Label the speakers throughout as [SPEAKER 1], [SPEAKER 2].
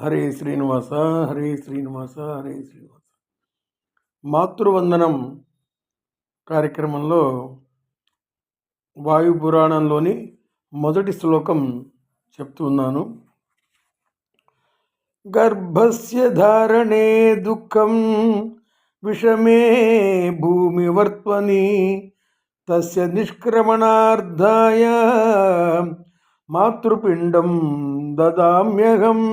[SPEAKER 1] హరే శ్రీనివాస హరే శ్రీనివాస హరే శ్రీనివాస. మాతృవందనం కార్యక్రమంలో వాయు పురాణంలోని మొదటి శ్లోకం చెప్తున్నాను గర్భస్య ధారణే దుఃఖం విషమే భూమి వర్త్వని తస్య నిష్క్రమణార్థాయ మాతృపిండం దదామ్యహం.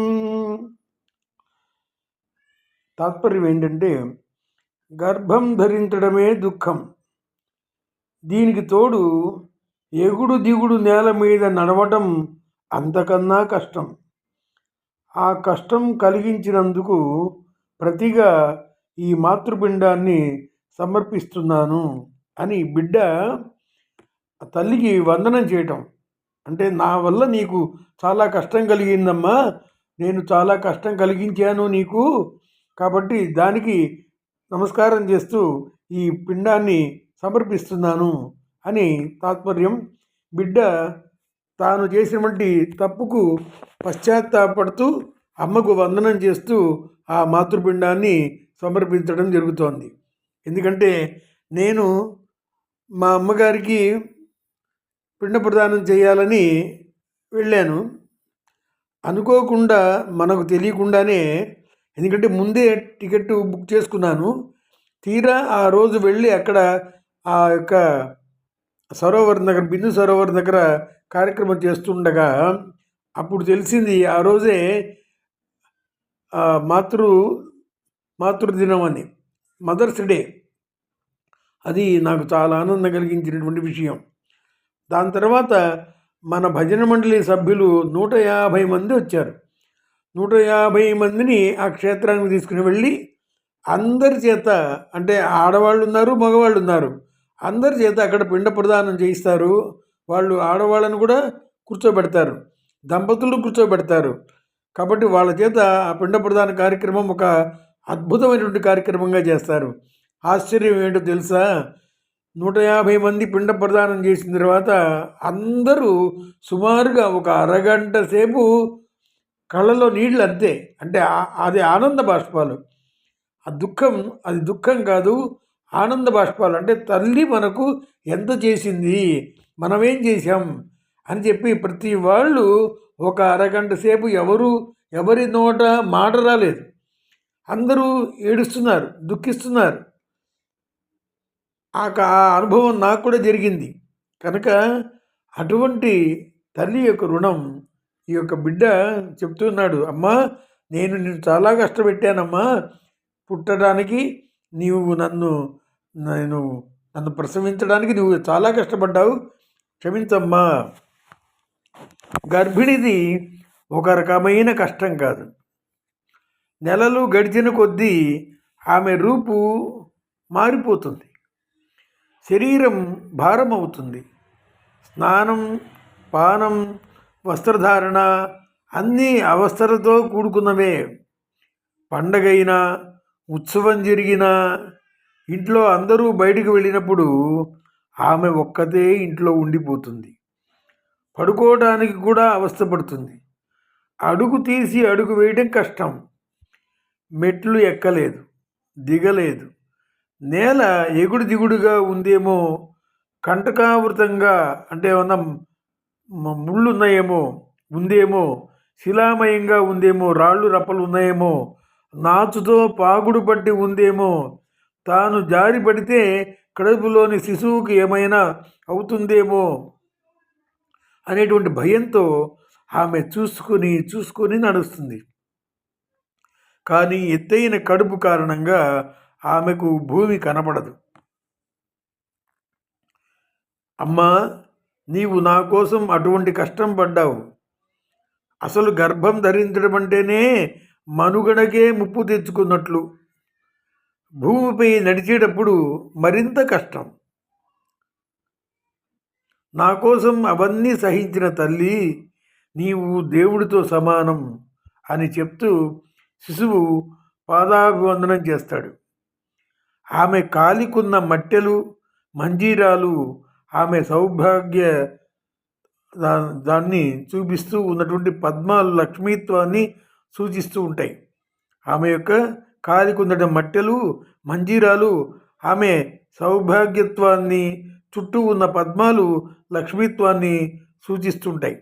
[SPEAKER 1] తాత్పర్యం ఏంటంటే గర్భం ధరించడమే దుఃఖం. దీనికి తోడు ఎగుడు దిగుడు నేల మీద నడవటం అంతకన్నా కష్టం. ఆ కష్టం కలిగించినందుకు ప్రతిగా ఈ మాతృపిండాన్ని సమర్పిస్తున్నాను అని బిడ్డ తల్లికి వందనం చేయటం. అంటే నా వల్ల నీకు చాలా కష్టం కలిగిందమ్మా నేను చాలా కష్టం కలిగించాను నీకు కాబట్టి దానికి నమస్కారం చేస్తూ ఈ పిండాన్ని సమర్పిస్తున్నాను అని తాత్పర్యం. బిడ్డ తాను చేసినటువంటి తప్పుకు పశ్చాత్తాపడుతూ అమ్మకు వందనం చేస్తూ ఆ మాతృపిండాన్ని సమర్పించడం జరుగుతోంది. ఎందుకంటే నేను మా అమ్మగారికి పిండ ప్రదానం చేయాలని వెళ్ళాను. అనుకోకుండా మనకు తెలియకుండానే ఎందుకంటే ముందే టికెట్ బుక్ చేసుకున్నాను. తీరా ఆ రోజు వెళ్ళి అక్కడ ఆ యొక్క సరోవర్ దగ్గర బిందు సరోవర్ దగ్గర కార్యక్రమం చేస్తుండగా అప్పుడు తెలిసింది ఆ రోజే మాతృ మాతృదినం అని మదర్స్ డే. అది నాకు చాలా ఆనందం కలిగించినటువంటి విషయం. దాని తర్వాత మన భజన మండలి సభ్యులు నూట యాభై మంది వచ్చారు. నూట యాభై మందిని ఆ క్షేత్రానికి తీసుకుని వెళ్ళి అందరి చేత అంటే ఆడవాళ్ళు ఉన్నారు మగవాళ్ళు ఉన్నారు అందరి చేత అక్కడ పిండ ప్రదానం చేయిస్తారు. వాళ్ళు ఆడవాళ్ళను కూడా కూర్చోబెడతారు దంపతులు కూర్చోబెడతారు. కాబట్టి వాళ్ళ చేత ఆ పిండ ప్రదాన కార్యక్రమం ఒక అద్భుతమైనటువంటి కార్యక్రమంగా చేస్తారు. ఆశ్చర్యం ఏంటో తెలుసా? నూట యాభై మంది పిండ ప్రదానం చేసిన తర్వాత అందరూ సుమారుగా ఒక అరగంట సేపు కళ్ళలో నీళ్ళు అంతే. అంటే అది ఆనంద బాష్పాలు. ఆ దుఃఖం అది దుఃఖం కాదు ఆనంద బాష్పాలు. అంటే తల్లి మనకు ఎంత చేసింది? మనమేం చేశాం? అని చెప్పి ప్రతి వాళ్ళు ఒక అరగంట సేపు ఎవరు ఎవరి నోట మాట రాలేదు. అందరూ ఏడుస్తున్నారు దుఃఖిస్తున్నారు. ఆ అనుభవం నాకు కూడా జరిగింది. కనుక అటువంటి తల్లి యొక్క రుణం ఈ యొక్క బిడ్డ చెప్తున్నాడు అమ్మా నేను నేను చాలా కష్టపెట్టానమ్మా. పుట్టడానికి నీవు నన్ను నేను నన్ను ప్రసవించడానికి నువ్వు చాలా కష్టపడ్డావు. క్షమించమ్మా. గర్భిణిది ఒక రకమైన కష్టం కాదు. నెలలు గడిచిన కొద్దీ ఆమె రూపు మారిపోతుంది. శరీరం భారం అవుతుంది స్నానం పానం వస్త్రధారణ అన్నీ అవస్థలతో కూడుకున్నవే. పండగైనా ఉత్సవం జరిగినా ఇంట్లో అందరూ బయటికి వెళ్ళినప్పుడు ఆమె ఒక్కతే ఇంట్లో ఉండిపోతుంది. పడుకోవడానికి కూడా అవస్థపడుతుంది అడుగు తీసి అడుగు వేయడం కష్టం. మెట్లు ఎక్కలేదు దిగలేదు. నేల ఎగుడు దిగుడుగా ఉందేమో కంటకావృతంగా అంటే ఏమన్నా ముళ్ళు ఉన్నాయేమో ఉందేమో శిలామయంగా ఉందేమో రాళ్ళు రప్పలు ఉన్నాయేమో నాచుతో పాగుడు పట్టి ఉందేమో తాను జారి పడితే కడుపులోని శిశువుకి ఏమైనా అవుతుందేమో అనేటువంటి భయంతో ఆమె చూసుకుని చూసుకొని నడుస్తుంది. కానీ ఎత్తైన కడుపు కారణంగా ఆమెకు భూమి కనపడదు. అమ్మా నీవు నా కోసం అటువంటి కష్టం పడ్డావు. అసలు గర్భం ధరించడం అంటేనే మనుగడకే ముప్పు తెచ్చుకున్నట్లు. భూమిపై నడిచేటప్పుడు మరింత కష్టం. నా కోసం అవన్నీ సహించిన తల్లి నీవు దేవుడితో సమానం అని చెప్తూ శిశువు పాదాభివందనం చేస్తాడు. ఆమె కాలికున్న మట్టెలు మంజీరాలు ఆమె సౌభాగ్య దాన్ని చూపిస్తూ ఉన్నటువంటి పద్మ లక్ష్మీత్వాన్ని సూచిస్తూ ఉంటాయి. ఆమె యొక్క కాలికుందట మట్టెలు మంజీరాలు ఆమె సౌభాగ్యత్వాన్ని చుట్టూ ఉన్న పద్మాలు లక్ష్మీత్వాన్ని సూచిస్తుంటాయి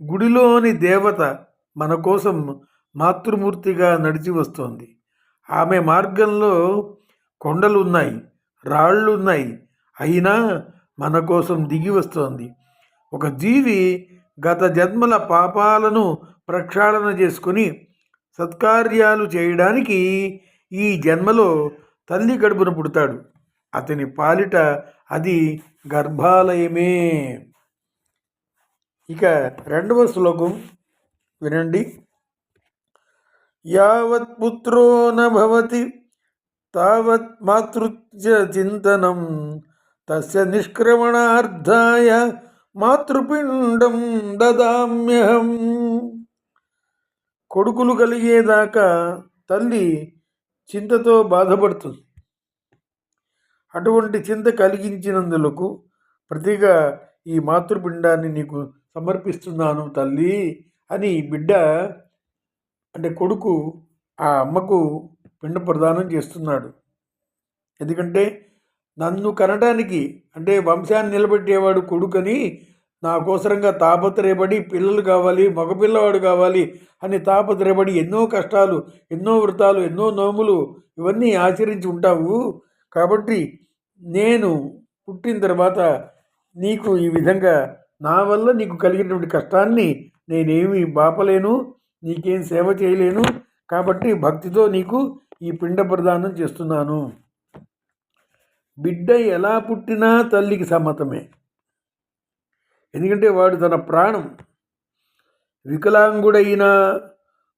[SPEAKER 1] గుడిలోని దేవత మన కోసం మాతృమూర్తిగా నడిచి వస్తోంది. ఆమె మార్గంలో కొండలు ఉన్నాయి రాళ్ళు ఉన్నాయి అయినా మన కోసం దిగి వస్తోంది. ఒక జీవి గత జన్మల పాపాలను ప్రక్షాళన చేసుకుని సత్కార్యాలు చేయడానికి ఈ జన్మలో తల్లి గడుపున పుడతాడు. అతని పాలిట అది గర్భాలయమే. ఇక రెండవ శ్లోకం వినండి. యావత్ పుత్రో నభవతి తావత్ మాతృత్య చింతనం తస్య నిష్క్రమణార్థాయ మాతృపిండం దదామ్యహం. కొడుకులు కలిగేదాకా తల్లి చింతతో బాధపడుతుంది. అటువంటి చింత కలిగించినందులకు ప్రతిగా ఈ మాతృపిండాన్ని నీకు సమర్పిస్తున్నాను తల్లి అని బిడ్డ అంటే కొడుకు ఆ అమ్మకు పిండ ప్రదానం చేస్తున్నాడు. ఎందుకంటే నన్ను కనడానికి అంటే వంశాన్ని నిలబెట్టేవాడు కొడుకని నా కోసరంగా తాపత్రయపడి పిల్లలు కావాలి మగపిల్లవాడు కావాలి అని తాపత్రయపడి ఎన్నో కష్టాలు ఎన్నో వృతాలు ఎన్నో నోములు ఇవన్నీ ఆచరించి ఉంటావు. కాబట్టి నేను పుట్టిన తర్వాత నీకు ఈ విధంగా నా వల్ల నీకు కలిగినటువంటి కష్టాన్ని నేనేమి బాపలేను నీకేం సేవ చేయలేను. కాబట్టి భక్తితో నీకు ఈ పిండ ప్రదానం చేస్తున్నాను. బిడ్డ ఎలా పుట్టినా తల్లికి సమ్మతమే. ఎందుకంటే వాడు తన ప్రాణం. వికలాంగుడైనా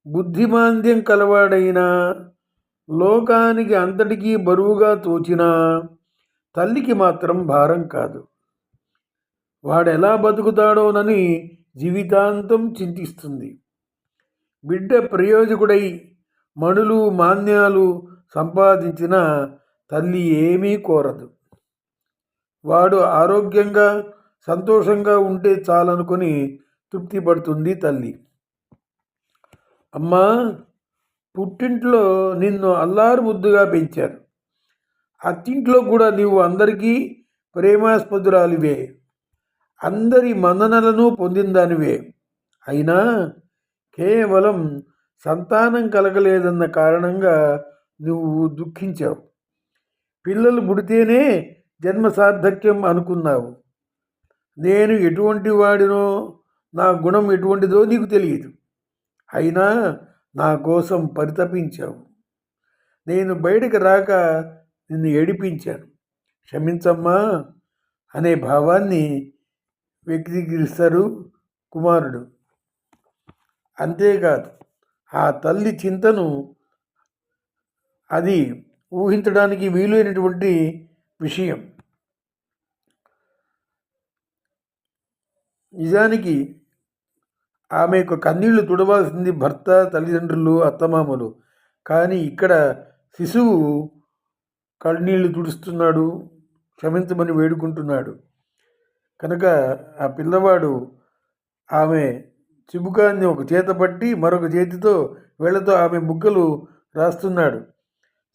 [SPEAKER 1] బుద్ధిమాంద్యం కలవాడైనా లోకానికి అంతటికీ బరువుగా తోచినా తల్లికి మాత్రం భారం కాదు. వాడు ఎలా బతుకుతాడోనని జీవితాంతం చింతిస్తుంది. బిడ్డ ప్రయోజకుడై మణులు మాన్యాలు సంపాదించిన తల్లి ఏమీ కోరదు. వాడు ఆరోగ్యంగా సంతోషంగా ఉంటే చాలనుకొని తృప్తి పడుతుంది తల్లి. అమ్మా పుట్టింట్లో నిన్ను అల్లారు ముద్దుగా పెంచారు. అత్తింట్లో కూడా నీవు అందరికీ ప్రేమాస్పదురాలివే. అందరి మన్ననలను పొందిందానివే. అయినా కేవలం సంతానం కలగలేదన్న కారణంగా నువ్వు దుఃఖించావు. పిల్లలు పుడితేనే జన్మ సార్థక్యం అనుకున్నావు. నేను ఎటువంటి వాడినో నా గుణం ఎటువంటిదో నీకు తెలియదు. అయినా నా కోసం పరితపించావు. నేను బయటకు రాక నిన్ను ఏడిపించాను. క్షమించమ్మా అనే భావాన్ని వ్యక్తీకరిస్తారు కుమారుడు. అంతేకాదు ఆ తల్లి చింతను అది ఊహించడానికి వీలైనటువంటి విషయం. నిజానికి ఆమె యొక్క కన్నీళ్ళు తుడవాల్సింది భర్త తల్లిదండ్రులు అత్తమామలు. కానీ ఇక్కడ శిశువు కన్నీళ్ళు తుడుస్తున్నాడు క్షమించమని వేడుకుంటున్నాడు. కనుక ఆ పిల్లవాడు ఆమె చిబుకాన్ని ఒక చేత పట్టి మరొక చేతితో వేళ్ళతో ఆమె బుగ్గలు రాస్తున్నాడు.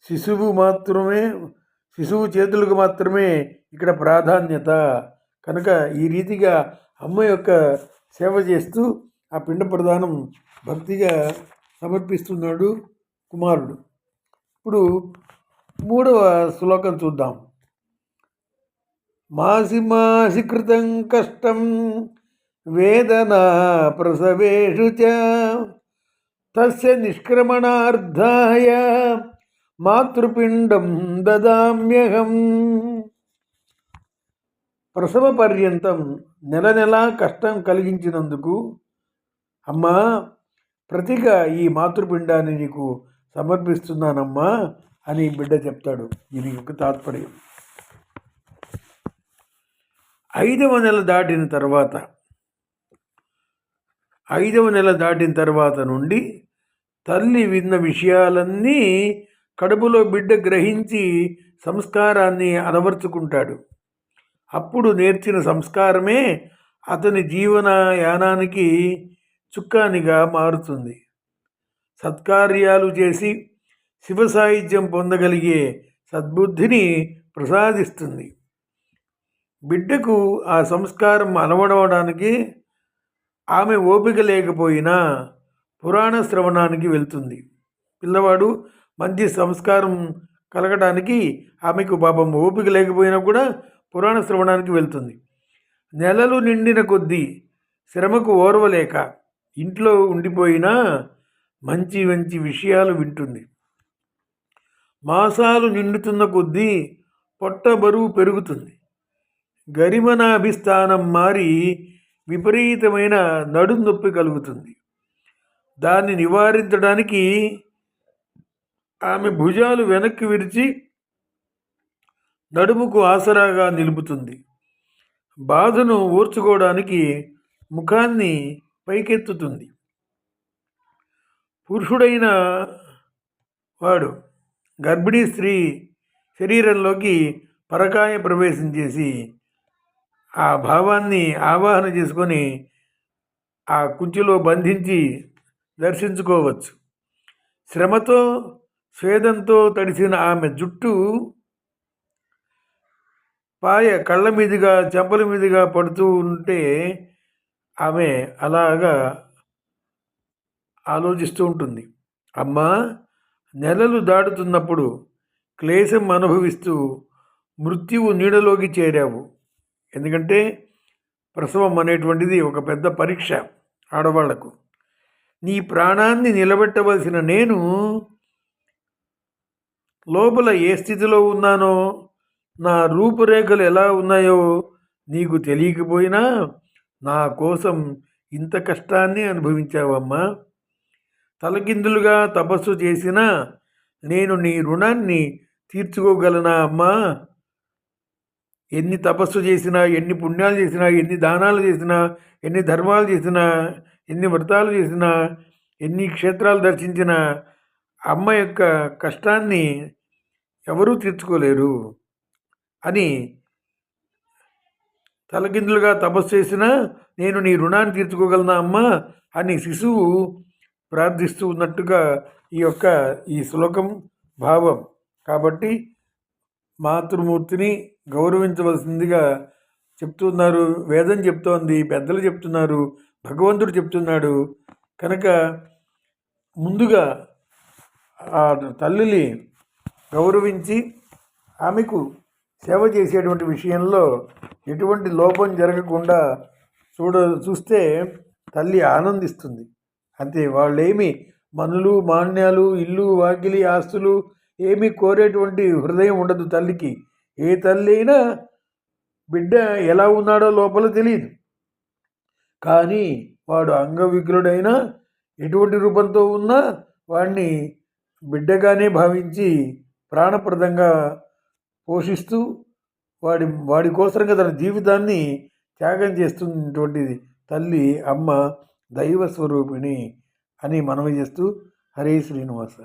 [SPEAKER 1] శిశువు మాత్రమే శిశువు చేతులకు మాత్రమే ఇక్కడ ప్రాధాన్యత. కనుక ఈ రీతిగా అమ్మ యొక్క సేవ చేస్తూ ఆ పిండ ప్రదానం భక్తిగా సమర్పిస్తున్నాడు కుమారుడు. ఇప్పుడు మూడవ శ్లోకం చూద్దాం. మాసి మాసి కృతం కష్టం వేదన ప్రసవేషు చ తస్య నిష్క్రమణార్థాయ మాతృపిండం దదామ్యహం. ప్రసవ పర్యంతం నెల నెలా కష్టం కలిగించినందుకు అమ్మా ప్రతిగా ఈ మాతృపిండాన్ని నీకు సమర్పిస్తున్నానమ్మా అని బిడ్డ చెప్తాడు. దీనికి ఒక తాత్పర్యం. ఐదవ నెల దాటిన తర్వాత ఐదవ నెల దాటిన తర్వాత నుండి తల్లి విన్న విషయాలన్నీ కడుపులో బిడ్డ గ్రహించి సంస్కారాన్ని అలవర్చుకుంటాడు. అప్పుడు నేర్చిన సంస్కారమే అతని జీవన యానానికి చుక్కానిగా మారుతుంది. సత్కార్యాలు చేసి శివ సాహిత్యం పొందగలిగే సద్బుద్ధిని ప్రసాదిస్తుంది. బిడ్డకు ఆ సంస్కారం అలవడవడానికి ఆమె ఓపిక లేకపోయినా పురాణ శ్రవణానికి వెళ్తుంది. పిల్లవాడు మంచి సంస్కారం కలగడానికి ఆమెకు పాపం ఓపిక లేకపోయినా కూడా పురాణ శ్రవణానికి వెళ్తుంది. నెలలు నిండిన కొద్దీ శ్రమకు ఓర్వలేక ఇంట్లో ఉండిపోయినా మంచి మంచి విషయాలు వింటుంది. మాసాలు నిండుతున్న కొద్దీ పొట్ట బరువు పెరుగుతుంది. గరిమనాభిస్థానం మారి విపరీతమైన నడుం నొప్పి కలుగుతుంది. దాన్ని నివారించడానికి ఆమె భుజాలు వెనక్కి విరిచి నడుముకు ఆసరాగా నిలుపుతుంది. బాధను ఓర్చుకోవడానికి ముఖాన్ని పైకెత్తుతుంది. పురుషుడైన వాడు గర్భిణీ స్త్రీ శరీరంలోకి పరకాయ ప్రవేశం చేసి ఆ భావాన్ని ఆవాహన చేసుకొని ఆ కుంచులో బంధించి దర్శించుకోవచ్చు. శ్రమతో స్వేదంతో తడిసిన ఆమె జుట్టు పాయ కళ్ళ మీదుగా చెంపల మీదుగా పడుతూ ఉంటే ఆమె అలాగా ఆలోచిస్తూ ఉంటుంది. అమ్మ నెలలు దాటుతున్నప్పుడు క్లేశం అనుభవిస్తూ మృత్యువు నీడలోకి చేరావు. ఎందుకంటే ప్రసవం అనేటువంటిది ఒక పెద్ద పరీక్ష ఆడవాళ్ళకు. నీ ప్రాణాన్ని నిలబెట్టవలసిన నేను లోపల ఏ స్థితిలో ఉన్నానో నా రూపురేఖలు ఎలా ఉన్నాయో నీకు తెలియకపోయినా నా కోసం ఇంత కష్టాన్ని అనుభవించావమ్మా. తలకిందులుగా తపస్సు చేసినా నేను నీ రుణాన్ని తీర్చుకోగలనా అమ్మా? ఎన్ని తపస్సు చేసినా ఎన్ని పుణ్యాలు చేసినా ఎన్ని దానాలు చేసినా ఎన్ని ధర్మాలు చేసినా ఎన్ని వ్రతాలు చేసినా ఎన్ని క్షేత్రాలు దర్శించినా అమ్మ యొక్క కష్టాన్ని ఎవరూ తీర్చుకోలేరు అని తలకిందులుగా తపస్సు చేసినా నేను నీ రుణాన్ని తీర్చుకోగలనా అమ్మా అని శిశువు ప్రార్థిస్తూ ఉన్నట్టుగా ఈ యొక్క ఈ శ్లోకం భావం. కాబట్టి మాతృమూర్తిని గౌరవించవలసిందిగా చెప్తున్నారు. వేదం చెప్తోంది పెద్దలు చెప్తున్నారు భగవంతుడు చెప్తున్నాడు. కనుక ముందుగా ఆ తల్లిని గౌరవించి ఆమెకు సేవ చేసేటువంటి విషయంలో ఎటువంటి లోపం జరగకుండా చూడ చూస్తే తల్లి ఆనందిస్తుంది. అంతే వాళ్ళేమి మనులు మాన్యాలు ఇల్లు వాకిలి ఆస్తులు ఏమీ కోరేటువంటి హృదయం ఉండదు తల్లికి. ఏ తల్లి అయినా బిడ్డ ఎలా ఉన్నాడో లోపల తెలియదు. కానీ వాడు అంగవికలుడైనా ఎటువంటి రూపంతో ఉన్నా వాడిని బిడ్డగానే భావించి ప్రాణప్రదంగా పోషిస్తూ వాడి వాడి కోసంగా తన జీవితాన్ని త్యాగం చేస్తున్నటువంటి తల్లి అమ్మ దైవ స్వరూపిణి అని మనవి చేస్తూ హరే శ్రీనివాస.